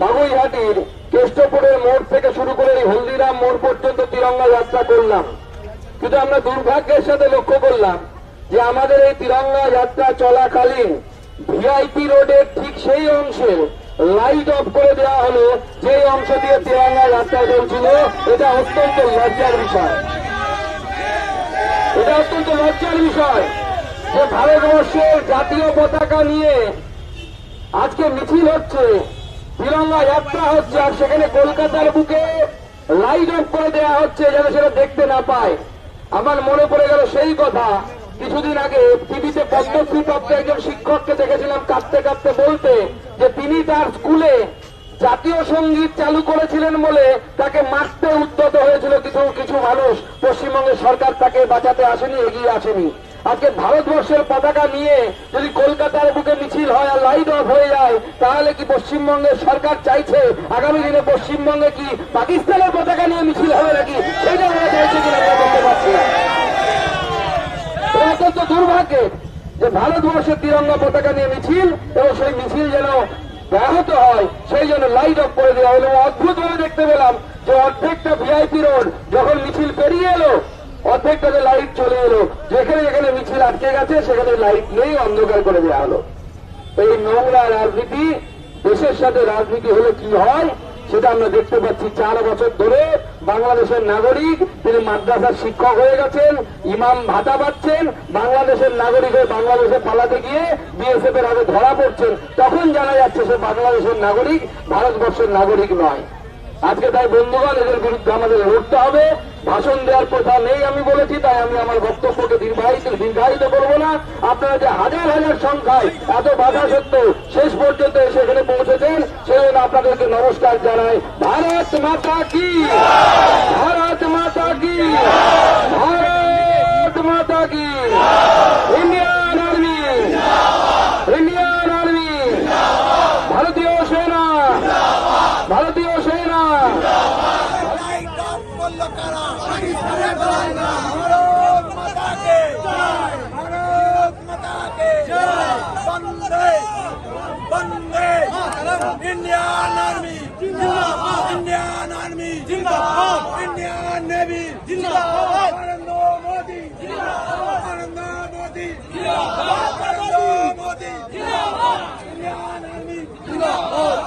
বাগুইহাটির কেষ্টপুরের মোড় থেকে শুরু করে এই হলদিরাম মোড় পর্যন্ত তিরঙ্গা যাত্রা করলাম। কিন্তু আমরা দুর্ভাগ্যের সাথে লক্ষ্য করলাম যে আমাদের এই তিরঙ্গা যাত্রা চলাকালীন ভিআইপি রোডের ঠিক সেই অংশে লাইট অফ করে দেওয়া হলো যে অংশ দিয়ে তিরঙ্গা যাত্রা চলছিল। এটা অত্যন্ত লজ্জার বিষয়। এটা অত্যন্ত লজ্জার বিষয় যে ভারতবর্ষের জাতীয় পতাকা নিয়ে আজকে মিছিল হচ্ছে। তিরঙ্গা যাত্রা হচ্ছে আর সেখানে কলকাতার বুকে লাইট অফ করে দেওয়া হচ্ছে যেন সেটা দেখতে না পায়। আমার মনে পড়ে গেল সেই কথা। কিছুদিন আগে টিভিতে পদ্মশ্রী প্রাপ্ত একজন শিক্ষককে দেখেছিলাম কাঁদতে কাঁদতে বলতে যে তিনি তার স্কুলে জাতীয় সংগীত চালু করেছিলেন বলে তাকে মারতে উদ্যত হয়েছিল কিছু কিছু মানুষ। পশ্চিমবঙ্গের সরকার তাকে বাঁচাতে আসেনি, এগিয়ে আসেনি। আজকে ভারতবর্ষের পতাকা নিয়ে যদি কলকাতার বুকে মিছিল হয় আর লাইট অফ হয়ে যায়, তাহলে কি পশ্চিমবঙ্গের সরকার চাইছে? আগামী দিনে পশ্চিমবঙ্গে কি পাকিস্তানের পতাকা নিয়ে মিছিল হবে নাকি? সেটা ওরা চাইছে কিনা আমরা অত্যন্ত দুর্ভাগ্যের যে ভারতবর্ষের তিরঙ্গা পতাকা নিয়ে মিছিল এবং সেই মিছিল যেন ব্যাহত হয়, সেই জন্য লাইট অফ করে দেওয়া হলো। অদ্ভুত ভাবে দেখতে পেলাম যে অর্ধেকটা ভিআইপি রোড যখন মিছিল পেরিয়ে এলো অর্ধেকটাতে লাইট চলে এলো। যেখানে যেখানে মিছিল আটকে গেছে, সেখানে লাইট নেই, অন্ধকার করে দেওয়া হলো। এই নোংরা রাজনীতি, দেশের সাথে রাজনীতি হলে কি হয়, সেটা আমরা দেখতে পাচ্ছি চার বছর ধরে। বাংলাদেশের নাগরিক, তিনি মাদ্রাসার শিক্ষক হয়ে গেছেন, ইমাম ভাতা পাচ্ছেন, বাংলাদেশের নাগরিক হয়ে বাংলাদেশে পালাতে গিয়ে বিএসএফ এর আগে ধরা পড়ছেন। তখন জানা যাচ্ছে সে বাংলাদেশের নাগরিক, ভারতবর্ষের নাগরিক নয়। আজকে তাই বন্ধুগণ, এদের বিরুদ্ধে আমাদের লড়তে হবে। ভাষণ দেওয়ার কথা নেই আমি বলেছি, তাই আমি আমার বক্তব্যকে দীর্ঘায়িত দীর্ঘায়িত করব না। আপনারা যে হাজার হাজার সংখ্যায় এত বাধা সত্ত্বেও শেষ পর্যন্ত এসে এখানে পৌঁছেছেন, সেই জন্য আপনাদেরকে নমস্কার জানাই। ভারত মাতা কি? ভারত মাতা কি? ভারত মাতা কি? কারা পাকিস্তানের বাংলা ভারত মাতা কে জয় ভারত মাতা কে জয় বন্দে বন্দে ইন্ডিয়ান আর্মি জিন্দাবাদ ইন্ডিয়ান আর্মি জিন্দাবাদ ইন্ডিয়ান নেভি জিন্দাবাদ নরেন্দ্র মোদি জিন্দাবাদ নরেন্দ্র মোদি জিন্দাবাদ নরেন্দ্র মোদি জিন্দাবাদ ইন্ডিয়ান আর্মি জিন্দাবাদ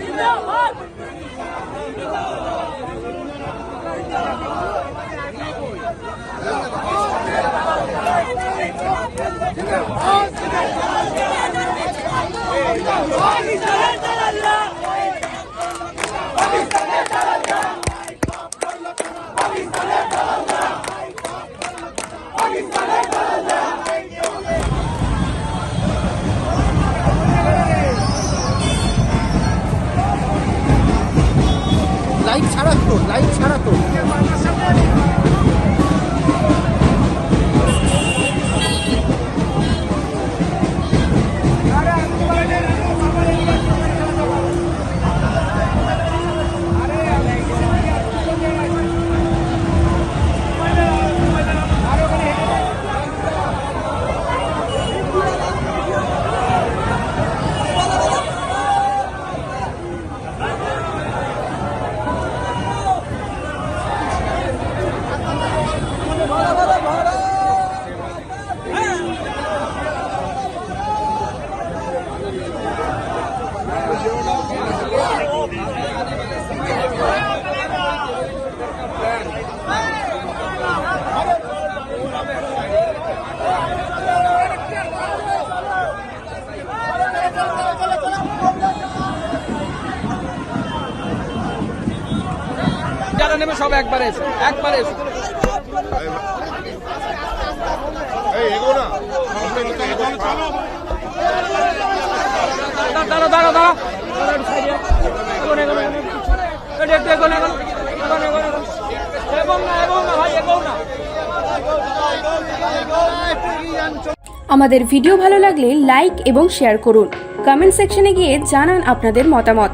জিন্দাবাদ light ছাড়া তো লাইট ছাড়া তো। যারা নেবে সব একবারে এসো একবারে এসো। দাঁড়া দাঁড়া না। না ভাই না। আমাদের ভিডিও ভালো লাগলে লাইক এবং শেয়ার করুন। কমেন্ট সেকশনে গিয়ে জানান আপনাদের মতামত।